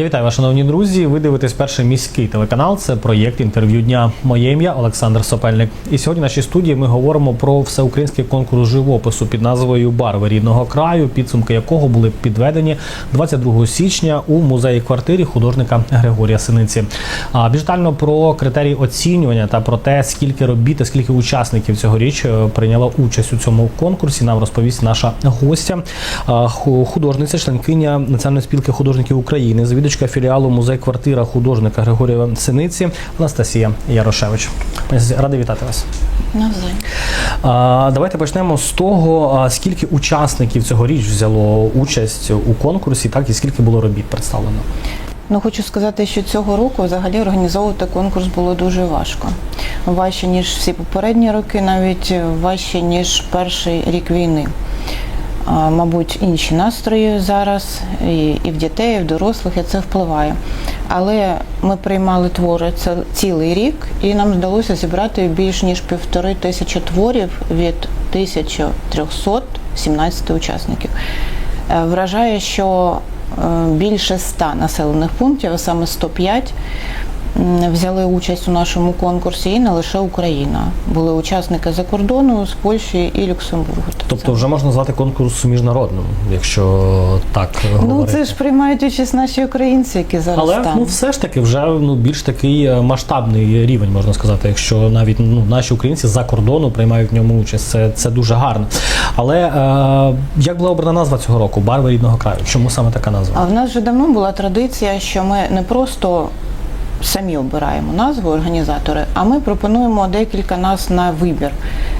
Я вітаю вас, шановні друзі. Ви дивитесь перший міський телеканал. Це проєкт інтерв'ю дня. Моє ім'я Олександр Сопельник. І сьогодні в нашій студії ми говоримо про всеукраїнський конкурс живопису під назвою Барви рідного краю, підсумки якого були підведені 22 січня у музеї квартирі художника Григорія Синиці. А більш про критерії оцінювання та про те, скільки робіт, і скільки учасників цьогоріч е, прийняло участь у цьому конкурсі, нам розповість наша гостя, художниця, членкиня Національної спілки художників України, завідувачка філіалу музей квартира художника Григорія Синиці Анастасія Ярошевич. Радий вітати вас. Навзаєм. Давайте почнемо з того, скільки учасників цьогоріч взяло участь у конкурсі, так і скільки було робіт представлено. Ну хочу сказати, що цього року взагалі організовувати конкурс було дуже важко. Важче, ніж всі попередні роки, навіть важче, ніж перший рік війни. Мабуть, інші настрої зараз і, і в дітей, і в дорослих, і це впливає. Але ми приймали твори цілий рік, і нам вдалося зібрати більш ніж півтори тисячі творів від 1317 учасників. Е, Вражає, що е, більше 100 населених пунктів, а саме 105, м, взяли участь у нашому конкурсі, і не лише Україна. Були учасники за кордону з Польщі і Люксембургу. Тобто, вже можна назвати конкурс міжнародним, якщо так ну говорити. це ж приймають участь наші українці, які зараз Але там. ну все ж таки вже ну більш такий е, масштабний рівень, можна сказати, якщо навіть ну наші українці за кордону приймають в ньому участь. Це, це дуже гарно. Але е, як була обрана назва цього року? Барви рідного краю. Чому саме така назва? А в нас вже давно була традиція, що ми не просто самі обираємо назву організатори, а ми пропонуємо декілька нас на вибір.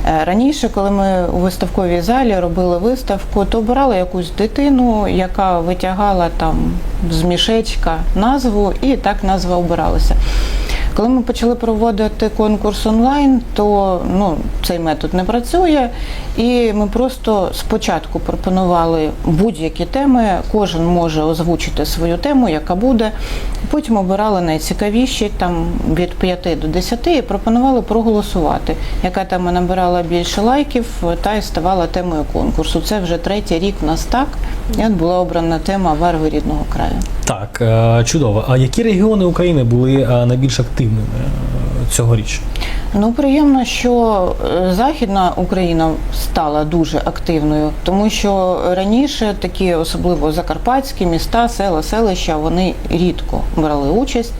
Е, Раніше, коли ми у виставковій залі робили виставку, то обирали якусь дитину, яка витягала там з мішечка назву, і так назва обиралася. Коли ми почали проводити конкурс онлайн, то ну, цей метод не працює, і ми просто спочатку пропонували будь-які теми, кожен може озвучити свою тему, яка буде. Потім обирали найцікавіші там від 5 до 10 і пропонували проголосувати, яка тема набирала більше лайків, та й ставала темою конкурсу. Це вже третій рік в нас так. От була обрана тема Варви рідного краю. Так, е, чудово. А які регіони України були е, найбільш активними е, цьогоріч? Ну, приємно, що Західна Україна стала дуже активною, тому що раніше такі, особливо закарпатські міста, села, селища, вони рідко брали участь.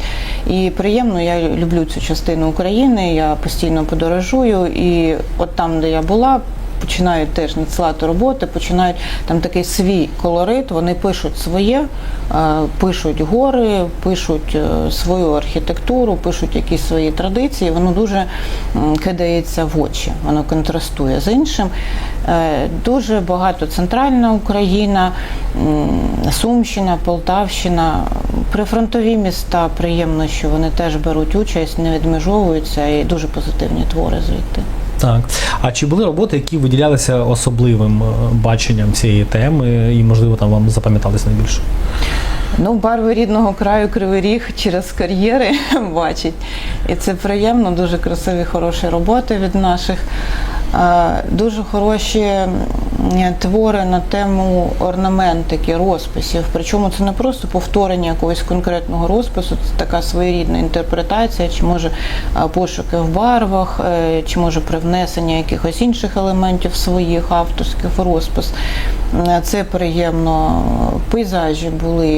І приємно, я люблю цю частину України, я постійно подорожую, і от там, де я була. Починають теж надсилати роботи, починають там такий свій колорит. Вони пишуть своє, е, пишуть гори, пишуть е, свою архітектуру, пишуть якісь свої традиції. Воно дуже кидається в очі, воно контрастує з іншим. Е, Дуже багато центральна Україна, Сумщина, Полтавщина, прифронтові міста. Приємно, що вони теж беруть участь, не відмежовуються і дуже позитивні твори звідти. Так. А чи були роботи, які виділялися особливим е, баченням цієї теми, і можливо там вам запам'ятались найбільше? Ну, барви рідного краю Кривий Ріг через кар'єри бачить. І це приємно, дуже красиві, хороші роботи від наших. Дуже хороші твори на тему орнаментики, розписів. Причому це не просто повторення якогось конкретного розпису, це така своєрідна інтерпретація, чи може пошуки в барвах, е, чи може привнесення якихось інших елементів своїх авторських розпис. Е, Це приємно. Пейзажі були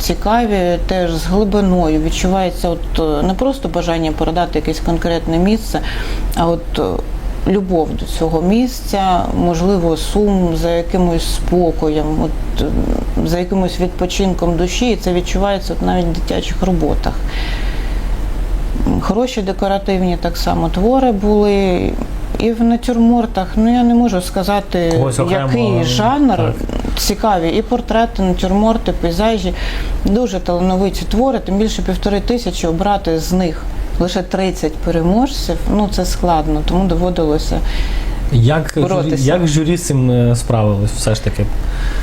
цікаві, теж з глибиною. Відчувається от е, не просто бажання передати якесь конкретне місце, а от е, любов до цього місця, можливо, сум за якимось спокоєм, от, е, за якимось відпочинком душі, і це відчувається от навіть в дитячих роботах. Хороші декоративні так само твори були. І в натюрмортах, ну я не можу сказати, Когось окремо, який жанр так. Цікаві. І портрети, натюрморти, пейзажі. Дуже талановиті твори, тим більше півтори тисячі обрати з них лише 30 переможців. Ну це складно, тому доводилося. Як журі, як журі з цим е, справилось все ж таки?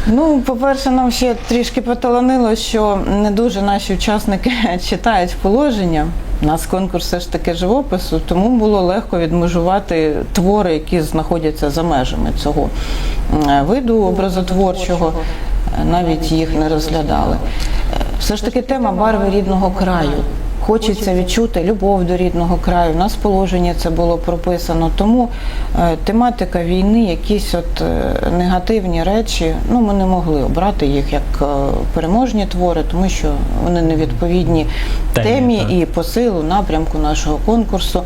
Ну, по-перше, нам ще трішки поталанило, що не дуже наші учасники читають положення. У нас конкурс все ж таки живопису, тому було легко відмежувати твори, які знаходяться за межами цього виду образотворчого. Навіть їх не розглядали. Все ж таки тема барви рідного краю. Хочеться відчути любов до рідного краю. У нас в положенні це було прописано. Тому е, тематика війни, якісь от е, негативні речі, ну ми не могли обрати їх як е, переможні твори, тому що вони не відповідні Темі, темі, так. і по силу напрямку нашого конкурсу.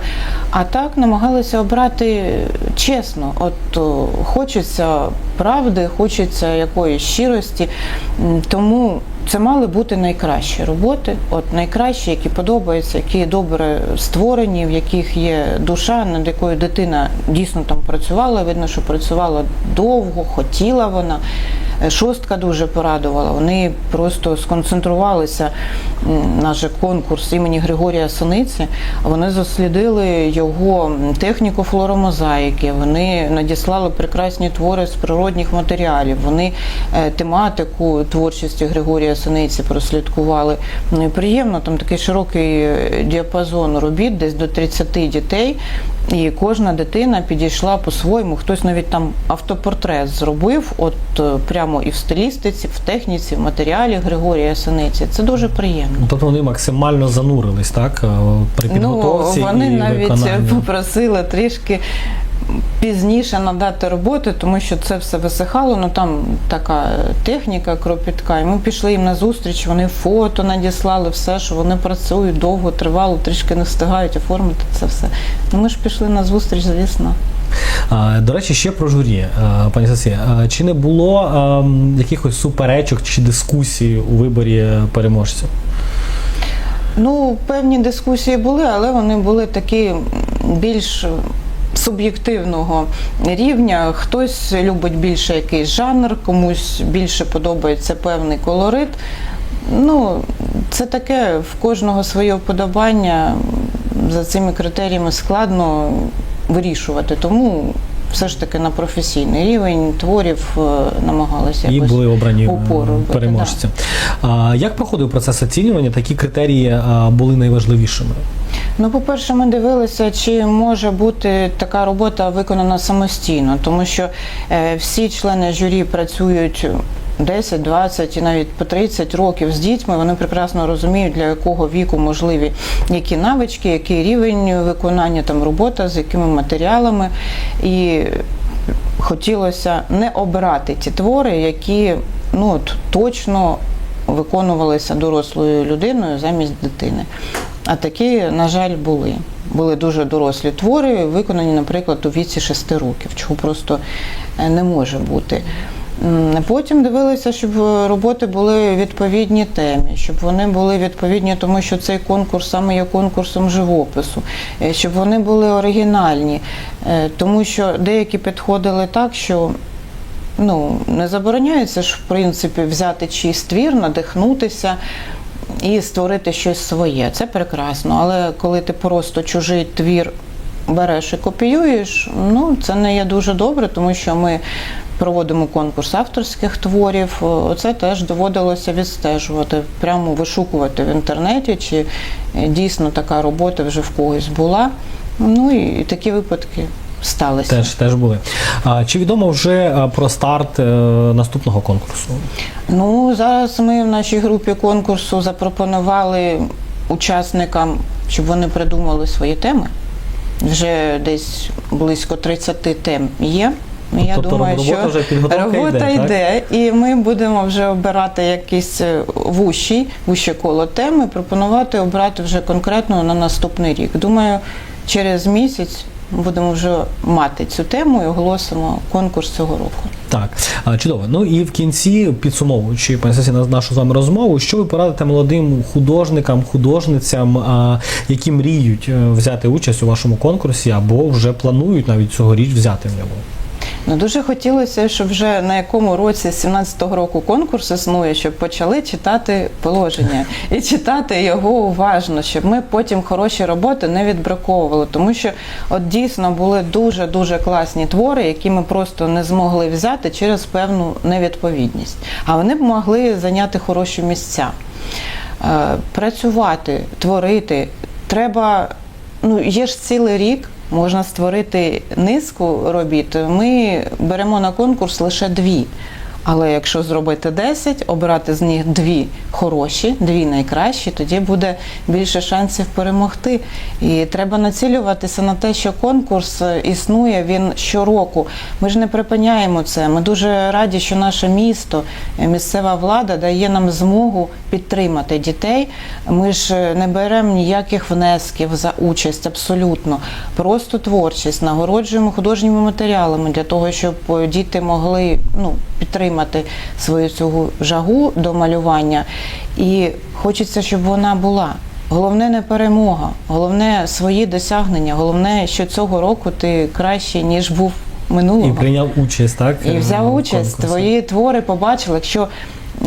А так намагалися обрати чесно. От хочеться правди, хочеться якоїсь щирості. Тому це мали бути найкращі роботи, от найкращі, які подобаються, які добре створені, в яких є душа, над якою дитина дійсно там працювала. Видно, що працювала довго, хотіла вона. Е, Шостка дуже порадувала. Вони просто сконцентрувалися. Наш конкурс імені Григорія Синиці. Вони дослідили його техніку флоромозаїки. Вони надіслали прекрасні твори з природних матеріалів. Вони е, тематику творчості Григорія Синиці прослідкували. Ну і приємно, там такий широкий е, діапазон робіт, десь до 30 дітей. І кожна дитина підійшла по-своєму. Хтось навіть там автопортрет зробив, от е, прямо і в стилістиці, в техніці, в матеріалі Григорія Синиці. Це дуже приємно. Тобто вони максимально занурились, так? е, При підготовці Ну, вони і навіть виконанні. попросили трішки пізніше надати роботи, тому що це все висихало. Ну там така техніка кропітка. І ми пішли їм на зустріч. Вони фото надіслали, все, що вони працюють довго, тривало, трішки не встигають оформити це все. Ну ми ж пішли на зустріч, звісно. До речі, ще про журі, пані Сасі. Чи не було якихось суперечок чи дискусій у виборі переможців? Ну, певні дискусії були, але вони були такі більш суб'єктивного рівня. Хтось любить більше якийсь жанр, комусь більше подобається певний колорит. Ну, це таке в кожного своє вподобання. За цими критеріями складно вирішувати. Тому все ж таки на професійний рівень творів е, намагалися І якось були обрані робити, переможці. А, Як проходив процес оцінювання? Такі критерії були найважливішими? Ну, по-перше, ми дивилися, чи може бути така робота виконана самостійно, тому що е, всі члени журі працюють 10, 20 і навіть по 30 років з дітьми. Вони прекрасно розуміють, для якого віку можливі які навички, який рівень виконання, там робота, з якими матеріалами. І хотілося не обирати ті твори, які ну, от, точно виконувалися дорослою людиною замість дитини. А такі, на жаль, були. Були дуже дорослі твори, виконані, наприклад, у віці 6 років, чого просто е, не може бути. Потім дивилися, щоб роботи були відповідні темі, щоб вони були відповідні, тому що цей конкурс саме є конкурсом живопису, е, щоб вони були оригінальні, е, тому що деякі підходили так, що ну, не забороняється ж, в принципі, взяти чийсь твір, надихнутися і створити щось своє. Це прекрасно. Але коли ти просто чужий твір береш і копіюєш, ну це не є дуже добре, тому що ми проводимо конкурс авторських творів. Оце теж доводилося відстежувати, прямо вишукувати в інтернеті, чи е, дійсно така робота вже в когось була. Ну і такі випадки сталися. Теж теж були. А, чи відомо вже е, про старт е, наступного конкурсу? Ну, зараз ми в нашій групі конкурсу запропонували учасникам, щоб вони придумали свої теми. Вже десь близько 30 тем є. І Я Тобто думаю, робота що вже, підготовка робота йде, так? і ми будемо вже обирати якісь е, вущі, вуще коло теми, пропонувати обрати вже конкретно на наступний рік. Думаю, через місяць будемо вже мати цю тему і оголосимо конкурс цього року. Так, чудово. Ну і в кінці, підсумовуючи на- нашу з вами розмову, що ви порадите молодим художникам, художницям, які мріють е, взяти участь у вашому конкурсі або вже планують навіть цьогоріч взяти в ньому? Ну дуже хотілося, щоб вже на якому році з 17-го року конкурс існує, щоб почали читати положення і читати його уважно, щоб ми потім хороші роботи не відбраковували. Тому що от дійсно були дуже дуже класні твори, які ми просто не змогли взяти через певну невідповідність. А вони б могли зайняти хороші місця. Е, Працювати, творити треба. Ну, є ж цілий рік, можна створити низку робіт. Ми беремо на конкурс лише дві. Але якщо зробити 10, обрати з них дві хороші, дві найкращі, тоді буде більше шансів перемогти. І треба націлюватися на те, що конкурс е, існує він щороку. Ми ж не припиняємо це. Ми дуже раді, що наше місто, е, місцева влада дає нам змогу підтримати дітей. Ми ж е, не беремо ніяких внесків за участь абсолютно. Просто творчість, нагороджуємо художніми матеріалами для того, щоб діти могли ну, підтримати свою цю жагу до малювання. І хочеться, щоб вона була. Головне не перемога, головне свої досягнення, головне, що цього року ти краще, ніж був минулого. І прийняв участь, так? І е, взяв участь. Твої твори побачили, якщо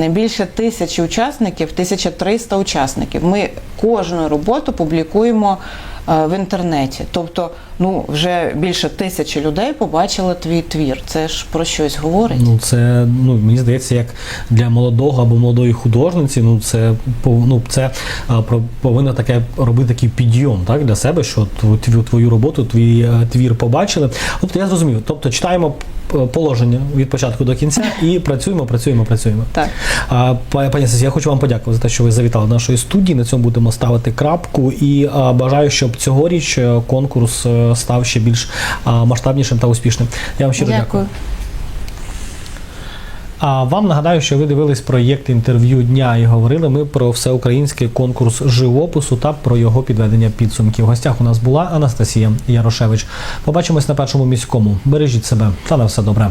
більше тисячі учасників, 1300 учасників. Ми кожну роботу публікуємо в інтернеті. Тобто, ну вже більше тисячі людей побачили твій твір. Це ж про щось говорить. Ну, це ну мені здається, як для молодого або молодої художниці, ну це ну, це про- повинно таке робити такий підйом, так для себе, що тв- твою, твою роботу, твій е, твір побачили. Тобто я зрозумів. Тобто читаємо положення від початку до кінця і працюємо, працюємо, працюємо. Так. А, пані Сесі, я хочу вам подякувати за те, що ви завітали до нашої студії. На цьому будемо ставити крапку. І а, бажаю, щоб цьогоріч е, конкурс е, став ще більш масштабнішим та успішним. Я вам щиро дякую. Дякую. А вам нагадаю, що ви дивились проєкт інтерв'ю дня і говорили ми про всеукраїнський конкурс живопису та про його підведення підсумків. В гостях у нас була Анастасія Ярошевич. Побачимось на першому міському. Бережіть себе та на все добре.